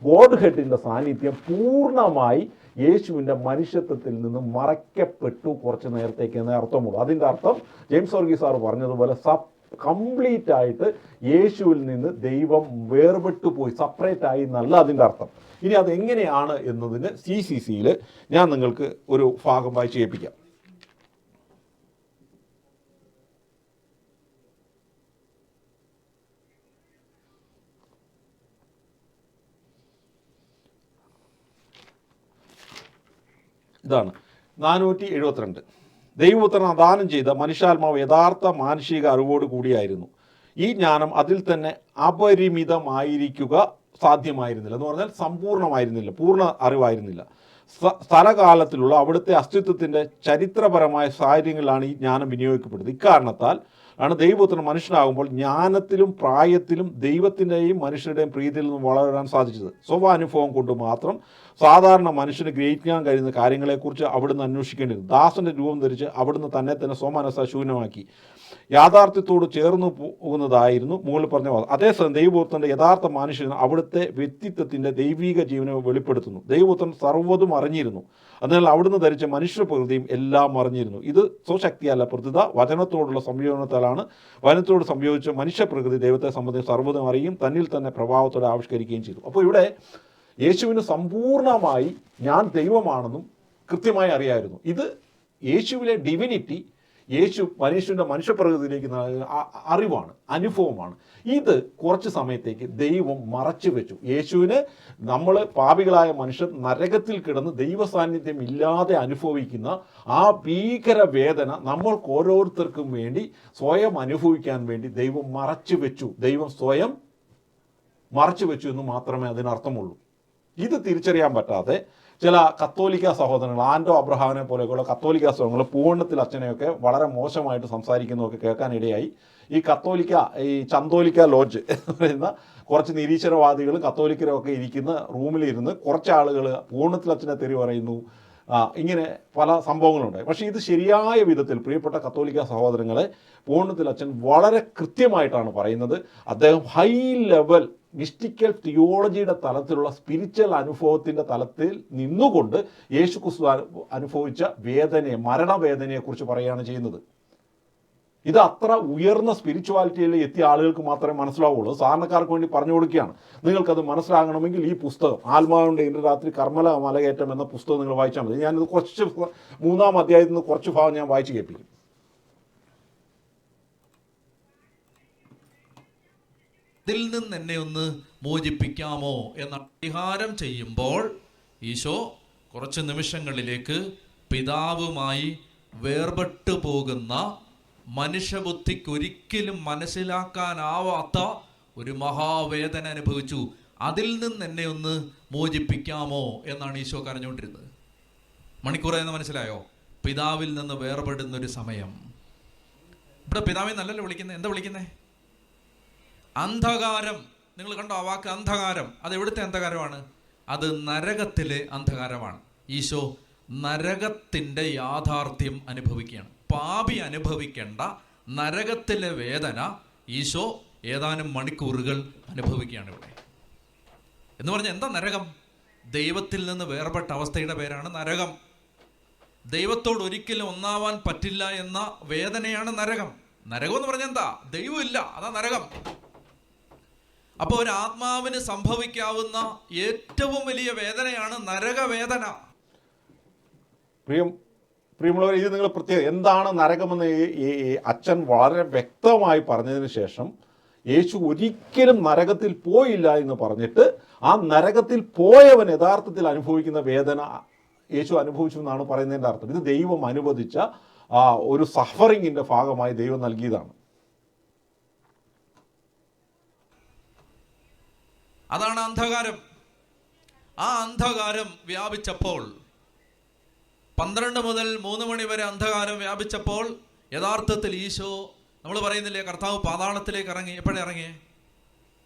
ഗോഡ് ഹെഡിന്റെ സാന്നിധ്യം പൂർണമായി യേശുവിന്റെ മനുഷ്യത്വത്തിൽ നിന്ന് മറയ്ക്കപ്പെട്ടു കുറച്ച് നേരത്തേക്ക് എന്നേ അർത്ഥമുള്ളൂ. അതിന്റെ അർത്ഥം ജെയിംസ് വർഗീസ് സാർ പറഞ്ഞതുപോലെ സബ് കംപ്ലീറ്റ് ആയിട്ട് യേശുവിൽ നിന്ന് ദൈവം വേർപെട്ടു പോയി സെപ്പറേറ്റ് ആയി എന്നല്ല അതിന്റെ അർത്ഥം. ഇനി അത് എങ്ങനെയാണ് എന്നതിന് സി സി സിയിൽ ഞാൻ നിങ്ങൾക്ക് ഒരു ഭാഗം വായിച്ച് കേൾപ്പിക്കാം ഇതാണ് നാനൂറ്റി എഴുപത്തിരണ്ട്. ദൈവപുത്രൻ ദാനം ചെയ്ത മനുഷ്യാത്മാവ് യഥാർത്ഥ മാനുഷിക അറിവോട് കൂടിയായിരുന്നു. ഈ ജ്ഞാനം അതിൽ തന്നെ അപരിമിതമായിരിക്കുക സാധ്യമായിരുന്നില്ല എന്ന് പറഞ്ഞാൽ സമ്പൂർണമായിരുന്നില്ല പൂർണ അറിവായിരുന്നില്ല. സ്ഥലകാലത്തിലുള്ള അവിടുത്തെ അസ്തിത്വത്തിന്റെ ചരിത്രപരമായ സാഹചര്യങ്ങളിലാണ് ഈ ജ്ഞാനം വിനിയോഗിക്കപ്പെടുന്നത്. ഇക്കാരണത്താൽ ആണ് ദൈവപുത്രൻ മനുഷ്യനാകുമ്പോൾ ജ്ഞാനത്തിലും പ്രായത്തിലും ദൈവത്തിന്റെയും മനുഷ്യരുടെയും പ്രീതിയിൽ നിന്നും വളരാൻ സാധിച്ചത്. സ്വഭാനുഭവം കൊണ്ട് മാത്രം സാധാരണ മനുഷ്യന് ഗ്രഹിക്കാൻ കഴിയുന്ന കാര്യങ്ങളെക്കുറിച്ച് അവിടുന്ന് അന്വേഷിക്കേണ്ടിയിരുന്നു ദാസന്റെ രൂപം ധരിച്ച് അവിടുന്ന് തന്നെ തന്നെ സ്വമനസ ശൂന്യമാക്കി. യാഥാർത്ഥ്യത്തോട് ചേർന്ന് പോകുന്നതായിരുന്നു മുകളിൽ പറഞ്ഞ വാദം. അതേസമയം ദൈവപുത്രന്റെ യഥാർത്ഥ മനുഷ്യൻ അവിടുത്തെ വ്യക്തിത്വത്തിന്റെ ദൈവിക ജീവനെ വെളിപ്പെടുത്തുന്നു. ദൈവപുത്രൻ സർവതും അറിഞ്ഞിരുന്നു. അതിനാൽ അവിടുന്ന് ധരിച്ച മനുഷ്യ പ്രകൃതിയും എല്ലാം അറിഞ്ഞിരുന്നു. ഇത് സ്വശക്തിയല്ല പ്രതിത വചനത്തോടുള്ള സംയോജനത്താലാണ്. വചനത്തോട് സംയോജിച്ച മനുഷ്യ പ്രകൃതി ദൈവത്തെ സംബന്ധിച്ച് സർവതും അറിയും തന്നിൽ തന്നെ പ്രഭാവത്തോടെ ആവിഷ്കരിക്കുകയും ചെയ്തു. അപ്പോൾ ഇവിടെ യേശുവിന് സമ്പൂർണമായി ഞാൻ ദൈവമാണെന്നും കൃത്യമായി അറിയായിരുന്നു. ഇത് യേശുവിലെ ഡിവിനിറ്റി യേശു മനുഷ്യന്റെ മനുഷ്യപ്രകൃതിയിലേക്ക് അറിവാണ് അനുഭവമാണ്. ഇത് കുറച്ച് സമയത്തേക്ക് ദൈവം മറച്ചു വെച്ചു. യേശുവിന് നമ്മൾ പാപികളായ മനുഷ്യർ നരകത്തിൽ കിടന്ന് ദൈവ സാന്നിധ്യം ഇല്ലാതെ അനുഭവിക്കുന്ന ആ ഭീകര വേദന നമ്മൾക്ക് ഓരോരുത്തർക്കും വേണ്ടി സ്വയം അനുഭവിക്കാൻ വേണ്ടി ദൈവം മറച്ചു വെച്ചു. ദൈവം സ്വയം മറച്ചു വെച്ചു എന്ന് മാത്രമേ അതിനർത്ഥമുള്ളൂ. ഇത് തിരിച്ചറിയാൻ പറ്റാതെ ചില കത്തോലിക്ക സഹോദരങ്ങൾ ആൻഡോ അബ്രഹാമിനെ പോലെയൊക്കെയുള്ള കത്തോലിക്ക സഹോദരങ്ങൾ പൂവണ്ണത്തിൽ അച്ഛനെയൊക്കെ വളരെ മോശമായിട്ട് സംസാരിക്കുന്നതൊക്കെ കേൾക്കാനിടയായി. ഈ കത്തോലിക്ക ഈ ചന്തോലിക്ക ലോഡ്ജ് എന്ന് പറയുന്ന കുറച്ച് നിരീശ്വരവാദികളും കത്തോലിക്കരും ഒക്കെ ഇരിക്കുന്ന റൂമിലിരുന്ന് കുറച്ച് ആളുകൾ പൂവണ്ണത്തിൽ അച്ഛനെ തെറി പറയുന്നു. ഇങ്ങനെ പല സംഭവങ്ങളുണ്ടായി പക്ഷേ ഇത് ശരിയായ വിധത്തിൽ പ്രിയപ്പെട്ട കത്തോലിക്ക സഹോദരങ്ങളെ പൂർണത്തിൽ അച്ഛൻ വളരെ കൃത്യമായിട്ടാണ് പറയുന്നത്. അദ്ദേഹം ഹൈ ലെവൽ മിസ്റ്റിക്കൽ തിയോളജിയുടെ തലത്തിലുള്ള സ്പിരിച്വൽ അനുഭവത്തിന്റെ തലത്തിൽ നിന്നുകൊണ്ട് യേശു ക്രിസ്തു അനുഭവിച്ച വേദനയെ മരണവേദനയെക്കുറിച്ച് പറയുകയാണ് ചെയ്യുന്നത്. ഇത് അത്ര ഉയർന്ന സ്പിരിച്വാലിറ്റിയിൽ എത്തിയ ആളുകൾക്ക് മാത്രമേ മനസ്സിലാവുള്ളൂ. സാധാരണക്കാർക്ക് വേണ്ടി പറഞ്ഞു കൊടുക്കുകയാണ്. നിങ്ങൾക്കത് മനസ്സിലാകണമെങ്കിൽ ഈ പുസ്തകം ആത്മാവിന്റെ ഇന്ന് രാത്രി കർമ്മല മലകയറ്റം എന്ന പുസ്തകം നിങ്ങൾ വായിച്ചാൽ മതി. ഞാനിത് കുറച്ച് മൂന്നാം അധ്യായത്തിൽ നിന്ന് കുറച്ച് ഭാഗം ഞാൻ വായിച്ച് കേൾപ്പിക്കും. ഇതിൽ നിന്ന് എന്നെ ഒന്ന് മോചിപ്പിക്കാമോ എന്ന പരിഹാരം ചെയ്യുമ്പോൾ ഈശോ കുറച്ച് നിമിഷങ്ങളിലേക്ക് പിതാവുമായി വേർപെട്ടു പോകുന്ന മനുഷ്യബുദ്ധിക്ക് ഒരിക്കലും മനസ്സിലാക്കാനാവാത്ത ഒരു മഹാവേദന അനുഭവിച്ചു. അതിൽ നിന്ന് എന്നെ ഒന്ന് മോചിപ്പിക്കാമോ എന്നാണ് ഈശോ കരഞ്ഞുകൊണ്ടിരുന്നത്. മണിക്കൂർ എന്ന് മനസ്സിലായോ? പിതാവിൽ നിന്ന് വേർപെടുന്ന ഒരു സമയം. ഇവിടെ പിതാവിൽ നല്ലല്ലോ വിളിക്കുന്നത് എന്താ വിളിക്കുന്നത് അന്ധകാരം. നിങ്ങൾ കണ്ടോ ആ വാക്ക് അന്ധകാരം? അത് എവിടുത്തെ അന്ധകാരമാണ്? അത് നരകത്തിലെ അന്ധകാരമാണ്. ഈശോ നരകത്തിന്റെ യാഥാർത്ഥ്യം അനുഭവിക്കുകയാണ്. പാപി അനുഭവിക്കേണ്ട നരകത്തിലെ വേദന ഈശോ ഏതാനും മണിക്കൂറുകൾ അനുഭവിക്കുകയാണ് ഇവിടെ. എന്ന് പറഞ്ഞാൽ എന്താ നരകം? ദൈവത്തിൽ നിന്ന് വേർപെട്ട അവസ്ഥയുടെ പേരാണ് നരകം. ദൈവത്തോട് ഒരിക്കലും ഒന്നാവാൻ പറ്റില്ല എന്ന വേദനയാണ് നരകം. നരകം എന്ന് പറഞ്ഞാൽ എന്താ? ദൈവമില്ല അതാ നരകം. അപ്പോൾ ഒരു ആത്മാവിന് സംഭവിക്കാവുന്ന ഏറ്റവും വലിയ വേദനയാണ് നരകവേദന. പ്രിയം പ്രിയമുള്ളവർ ഇത് നിങ്ങൾ പ്രത്യേകം എന്താണ് നരകമെന്ന് ഈ അച്ഛൻ വളരെ വ്യക്തമായി പറഞ്ഞതിന് ശേഷം യേശു ഒരിക്കലും നരകത്തിൽ പോയില്ല എന്ന് പറഞ്ഞിട്ട് ആ നരകത്തിൽ പോയവൻ യഥാർത്ഥത്തിൽ അനുഭവിക്കുന്ന വേദന യേശു അനുഭവിച്ചു എന്നാണ് പറയുന്നതിന്റെ അർത്ഥം. ഇത് ദൈവം അനുവദിച്ച ഒരു സഫറിങ്ങിന്റെ ഭാഗമായി ദൈവം നൽകിയതാണ്. അതാണ് അന്ധകാരം. ആ അന്ധകാരം വ്യാപിച്ചപ്പോൾ പന്ത്രണ്ട് മുതൽ മൂന്ന് മണി വരെ അന്ധകാരം വ്യാപിച്ചപ്പോൾ യഥാർത്ഥത്തിൽ ഈശോ നമ്മൾ പറയുന്നില്ലേ കർത്താവ് പാതാളത്തിലേക്ക് ഇറങ്ങി. എപ്പോഴേ ഇറങ്ങി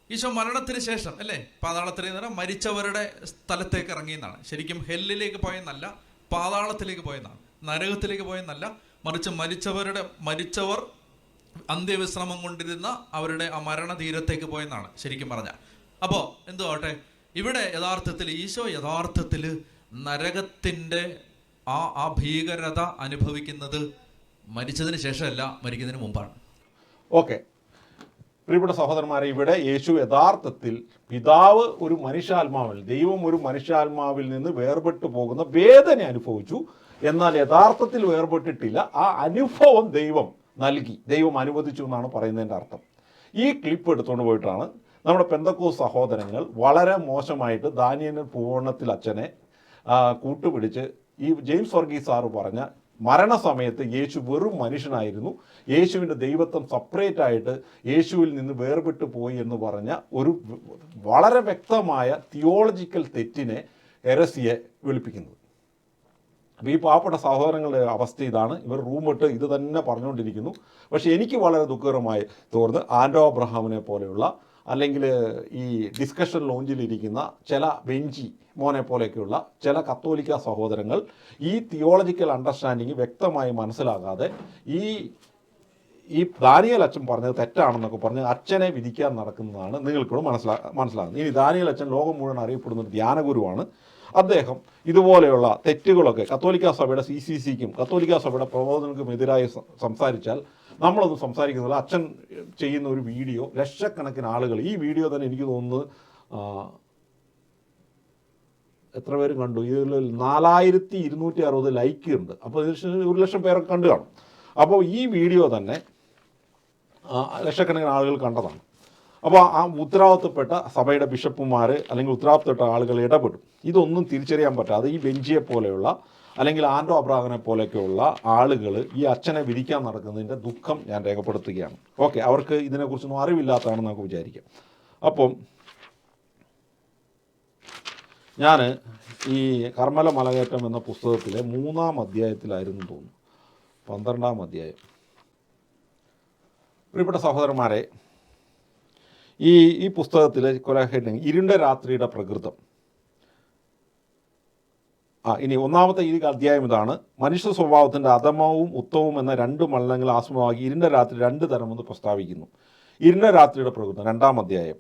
ഈശോ മരണത്തിന് ശേഷം അല്ലേ? പാതാളത്തിലേക്ക് നിന്ന് മരിച്ചവരുടെ സ്ഥലത്തേക്ക് ഇറങ്ങിയെന്നാണ്. ശരിക്കും ഹെല്ലിലേക്ക് പോയെന്നല്ല പാതാളത്തിലേക്ക് പോയെന്നാണ്. നരകത്തിലേക്ക് പോയെന്നല്ല മറിച്ച് മരിച്ചവരുടെ മരിച്ചവർ അന്ത്യവിശ്രമം കൊണ്ടിരുന്ന അവരുടെ ആ മരണതീരത്തേക്ക് പോയെന്നാണ് ശരിക്കും പറഞ്ഞാൽ അപ്പോൾ എന്തുവാട്ടെ ഇവിടെ യഥാർത്ഥത്തിൽ ഈശോ യഥാർത്ഥത്തിൽ നരകത്തിന്റെ ആ ആ ഭീകരത അനുഭവിക്കുന്നത് മരിച്ചതിന് ശേഷമല്ല മരിക്കുന്നതിന് മുമ്പാണ്. ഓക്കെ. പ്രിയപ്പെട്ട സഹോദരന്മാരെ ഇവിടെ യേശു യഥാർത്ഥത്തിൽ പിതാവ് ഒരു മനുഷ്യാത്മാവിൽ ദൈവം ഒരു മനുഷ്യാത്മാവിൽ നിന്ന് വേർപെട്ടു പോകുന്ന വേദന അനുഭവിച്ചു. എന്നാൽ യഥാർത്ഥത്തിൽ വേർപെട്ടിട്ടില്ല. ആ അനുഭവം ദൈവം നൽകി. ദൈവം അനുവദിച്ചു എന്നാണ് പറയുന്നതിന്റെ അർത്ഥം. ഈ ക്ലിപ്പ് എടുത്തുകൊണ്ട് പോയിട്ടാണ് നമ്മുടെ പെന്തക്കോ സഹോദരങ്ങൾ വളരെ മോശമായിട്ട് ദാനിയൻ പൂവണ്ണത്തിൽ അച്ഛനെ കൂട്ടുപിടിച്ച് ഈ ജെയിംസ് വർഗീസ് സാറ് പറഞ്ഞ മരണസമയത്ത് യേശു വെറും മനുഷ്യനായിരുന്നു. യേശുവിന്റെ ദൈവത്വം സപ്പറേറ്റ് ആയിട്ട് യേശുവിൽ നിന്ന് വേർപെട്ടു പോയി എന്ന് പറഞ്ഞ ഒരു വളരെ വ്യക്തമായ തിയോളജിക്കൽ തെറ്റിനെ എരസിയെ വെളുപ്പിക്കുന്നത് അപ്പോൾ ഈ പാവപ്പെട്ട സഹോദരങ്ങളുടെ അവസ്ഥ ഇതാണ്. ഇവർ റൂമിട്ട് ഇത് തന്നെ പറഞ്ഞുകൊണ്ടിരിക്കുന്നു. പക്ഷേ എനിക്ക് വളരെ ദുഃഖകരമായി തോന്നുന്നത് ആൻഡോ അബ്രഹാമിനെ പോലെയുള്ള അല്ലെങ്കിൽ ഈ ഡിസ്കഷൻ ലോഞ്ചിലിരിക്കുന്ന ചില വെഞ്ചി മോനെ പോലെയൊക്കെയുള്ള ചില കത്തോലിക്ക സഹോദരങ്ങൾ ഈ തിയോളജിക്കൽ അണ്ടർസ്റ്റാൻഡിങ് വ്യക്തമായി മനസ്സിലാകാതെ ഈ ഈ ദാനിയൽ അച്ഛൻ പറഞ്ഞത് തെറ്റാണെന്നൊക്കെ പറഞ്ഞ് അച്ഛനെ വിധിക്കാൻ നടക്കുന്നതാണ് നിങ്ങൾക്കൂടെ മനസ്സിലാ മനസ്സിലാകുന്നത്. ഇനി ദാനിയൽ അച്ഛൻ ലോകം മുഴുവൻ അറിയപ്പെടുന്ന ധ്യാനഗുരുവാണ്. അദ്ദേഹം ഇതുപോലെയുള്ള തെറ്റുകളൊക്കെ കത്തോലിക്ക സഭയുടെ സി സി സിക്കും കത്തോലിക്ക സഭയുടെ പ്രബോധനങ്ങൾക്കും എതിരായി സംസാരിച്ചാൽ നമ്മളൊന്നും സംസാരിക്കുന്നില്ല. അച്ഛൻ ചെയ്യുന്ന ഒരു വീഡിയോ ലക്ഷക്കണക്കിന് ആളുകൾ. ഈ വീഡിയോ തന്നെ എനിക്ക് തോന്നുന്നു എത്ര പേര് കണ്ടു? ഇതിൽ നാലായിരത്തി ഇരുന്നൂറ്റി അറുപത് ലൈക്ക് ഉണ്ട് അപ്പോൾ ഒരു ലക്ഷം പേരൊക്കെ കണ്ടു കാണും. അപ്പോൾ ഈ വീഡിയോ തന്നെ ലക്ഷക്കണക്കിന് ആളുകൾ കണ്ടതാണ്. അപ്പോൾ ആ ഉത്തരവാദിത്തപ്പെട്ട സഭയുടെ ബിഷപ്പുമാർ അല്ലെങ്കിൽ ഉത്തരവാദിത്തപ്പെട്ട ആളുകൾ ഇടപെടും. ഇതൊന്നും തിരിച്ചറിയാൻ പറ്റാതെ ഈ ബെഞ്ചിയെ പോലെയുള്ള അല്ലെങ്കിൽ ആൻഡോ അബ്രാഹനെ പോലെയൊക്കെയുള്ള ആളുകൾ ഈ അച്ഛനെ വിധിക്കാൻ നടക്കുന്നതിന്റെ ദുഃഖം ഞാൻ രേഖപ്പെടുത്തുകയാണ്. ഓക്കെ അവർക്ക് ഇതിനെക്കുറിച്ചൊന്നും അറിവില്ലാത്തതാണെന്ന് നമുക്ക് വിചാരിക്കാം. അപ്പം ഞാൻ ഈ കർമ്മല മലകയറ്റം എന്ന പുസ്തകത്തിലെ മൂന്നാം അധ്യായത്തിലായിരുന്നു തോന്നുന്നു. പന്ത്രണ്ടാം അധ്യായം. പ്രിയപ്പെട്ട സഹോദരന്മാരെ ഈ ഈ പുസ്തകത്തിലെ ഹെഡിങ് ഇരുണ്ട രാത്രിയുടെ പ്രകൃതം. ആ ഇനി ഒന്നാമത്തെ ഈ അധ്യായം ഇതാണ്. മനുഷ്യ സ്വഭാവത്തിന്റെ അധമവും ഉത്തമവും എന്ന രണ്ട് മണ്ഡലങ്ങൾ ആസ്പദമാക്കി ഇരുണ്ട രാത്രി രണ്ട് തരമെന്ന് പ്രസ്താവിക്കുന്നു. ഇരുണ്ട രാത്രിയുടെ പ്രകൃതം രണ്ടാം അധ്യായം.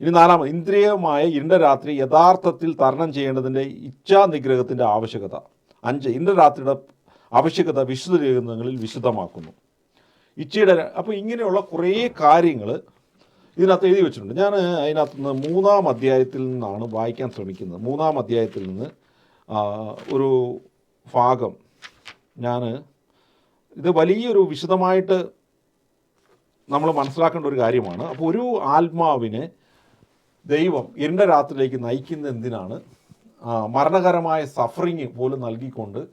ഇനി നാലാമത് ഇന്ദ്രിയമായ ഇരുണ്ട രാത്രി യഥാർത്ഥത്തിൽ തരണം ചെയ്യേണ്ടതിന്റെ ഇച്ഛാനിഗ്രഹത്തിന്റെ ആവശ്യകത. അഞ്ച് ഇരുണ്ട രാത്രിയുടെ ആവശ്യകത വിശുദ്ധ ഗ്രന്ഥങ്ങളിൽ വിശുദ്ധമാക്കുന്നു ഇച്ചയുടെ അപ്പോൾ ഇങ്ങനെയുള്ള കുറേ കാര്യങ്ങൾ ഇതിനകത്ത് എഴുതി വെച്ചിട്ടുണ്ട്. ഞാൻ അതിനകത്ത് നിന്ന് മൂന്നാം അധ്യായത്തിൽ നിന്നാണ് വായിക്കാൻ ശ്രമിക്കുന്നത്. മൂന്നാം അധ്യായത്തിൽ നിന്ന് ഒരു ഭാഗം. ഞാൻ ഇത് വലിയൊരു വിശദമായിട്ട് നമ്മൾ മനസ്സിലാക്കേണ്ട ഒരു കാര്യമാണ്. അപ്പോൾ ഒരു ആത്മാവിനെ ദൈവം ഇരുണ്ട രാത്രിയിലേക്ക് നയിക്കുന്ന എന്തിനാണ്? മരണകരമായ സഫറിങ് പോലും നൽകിക്കൊണ്ട്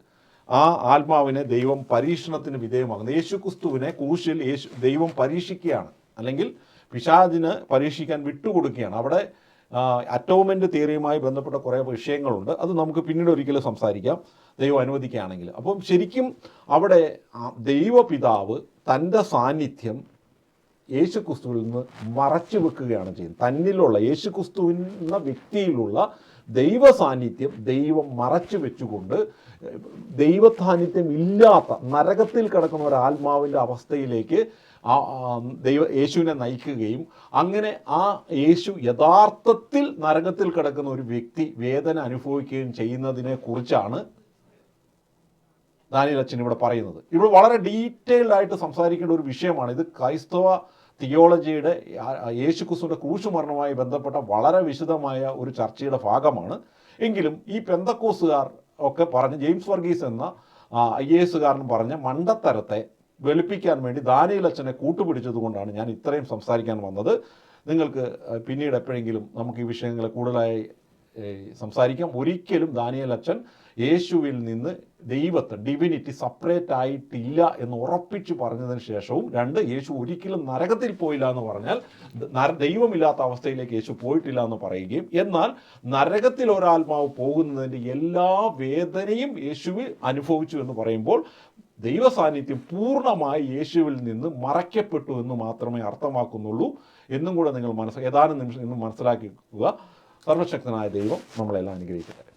ആ ആത്മാവിനെ ദൈവം പരീക്ഷണത്തിന് വിധേയമാകുന്നത് യേശു ക്രിസ്തുവിനെ ക്രൂശിൽ യേശു ദൈവം പരീക്ഷിക്കുകയാണ്. അല്ലെങ്കിൽ പിശാദിന് പരീക്ഷിക്കാൻ വിട്ടുകൊടുക്കുകയാണ്. അവിടെ അറ്റോമെന്റ് തിയറിയുമായി ബന്ധപ്പെട്ട കുറേ വിഷയങ്ങളുണ്ട്. അത് നമുക്ക് പിന്നീട് ഒരിക്കലും സംസാരിക്കാം. ദൈവം അനുവദിക്കുകയാണെങ്കിൽ. അപ്പം ശരിക്കും അവിടെ ദൈവപിതാവ് തന്റെ സാന്നിധ്യം യേശു ക്രിസ്തുവിൽ നിന്ന് മറച്ചു വെക്കുകയാണ് ചെയ്യുന്നത്. തന്നിലുള്ള യേശു ക്രിസ്തു എന്ന വ്യക്തിയിലുള്ള ദൈവ സാന്നിധ്യം ദൈവം മറച്ചു വെച്ചുകൊണ്ട് ദൈവ സാന്നിധ്യം ഇല്ലാത്ത നരകത്തിൽ കിടക്കുന്ന ഒരു ആത്മാവിന്റെ അവസ്ഥയിലേക്ക് ആ ദൈവ യേശുവിനെ നയിക്കുകയും അങ്ങനെ ആ യേശു യഥാർത്ഥത്തിൽ നരകത്തിൽ കിടക്കുന്ന ഒരു വ്യക്തി വേദന അനുഭവിക്കുകയും ചെയ്യുന്നതിനെ കുറിച്ചാണ് ദാനിയൽ അച്ഛൻ ഇവിടെ പറയുന്നത്. ഇവിടെ വളരെ ഡീറ്റെയിൽഡ് ആയിട്ട് സംസാരിക്കേണ്ട ഒരു വിഷയമാണ് ഇത്. ക്രൈസ്തവ തിയോളജിയുടെ യേശു ക്രിസ്തുവിന്റെ ക്രൂശുമരണവുമായി ബന്ധപ്പെട്ട വളരെ വിശദമായ ഒരു ചർച്ചയുടെ ഭാഗമാണ്. എങ്കിലും ഈ പെന്തക്കോസുകാർ ഒക്കെ പറഞ്ഞ് ജെയിംസ് വർഗീസ് എന്ന ഐ എ എസുകാരൻ പറഞ്ഞ മണ്ടത്തരത്തെ വെളുപ്പിക്കാൻ വേണ്ടി ദാനിയൽ അച്ഛനെ കൂട്ടുപിടിച്ചത് കൊണ്ടാണ് ഞാൻ ഇത്രയും സംസാരിക്കാൻ വന്നത്. നിങ്ങൾക്ക് പിന്നീട് എപ്പോഴെങ്കിലും നമുക്ക് ഈ വിഷയങ്ങളെ കൂടുതലായി സംസാരിക്കാം. ഒരിക്കലും ദാനിയൽ അച്ഛൻ യേശുവിൽ നിന്ന് ദൈവത്തെ ഡിവിനിറ്റി സപ്പറേറ്റ് ആയിട്ടില്ല എന്ന് ഉറപ്പിച്ചു പറഞ്ഞതിന് ശേഷവും രണ്ട് യേശു ഒരിക്കലും നരകത്തിൽ പോയില്ല എന്ന് പറഞ്ഞാൽ ദൈവമില്ലാത്ത അവസ്ഥയിലേക്ക് യേശു പോയിട്ടില്ല എന്ന് പറയുകയും എന്നാൽ നരകത്തിൽ ഒരാത്മാവ് പോകുന്നതിന്റെ എല്ലാ വേദനയും യേശുവിൽ അനുഭവിച്ചു എന്ന് പറയുമ്പോൾ ദൈവ സാന്നിധ്യം പൂർണമായി യേശുവിൽ നിന്ന് മറയ്ക്കപ്പെട്ടു എന്ന് മാത്രമേ അർത്ഥമാക്കുന്നുള്ളൂ. എന്നും കൂടെ നിങ്ങൾ മനസ്സ് ഏതാനും നിമിഷം ഇന്ന് മനസ്സിലാക്കിക്കുക. സർവശക്തനായ ദൈവം നമ്മളെല്ലാം അനുഗ്രഹിക്കട്ടെ.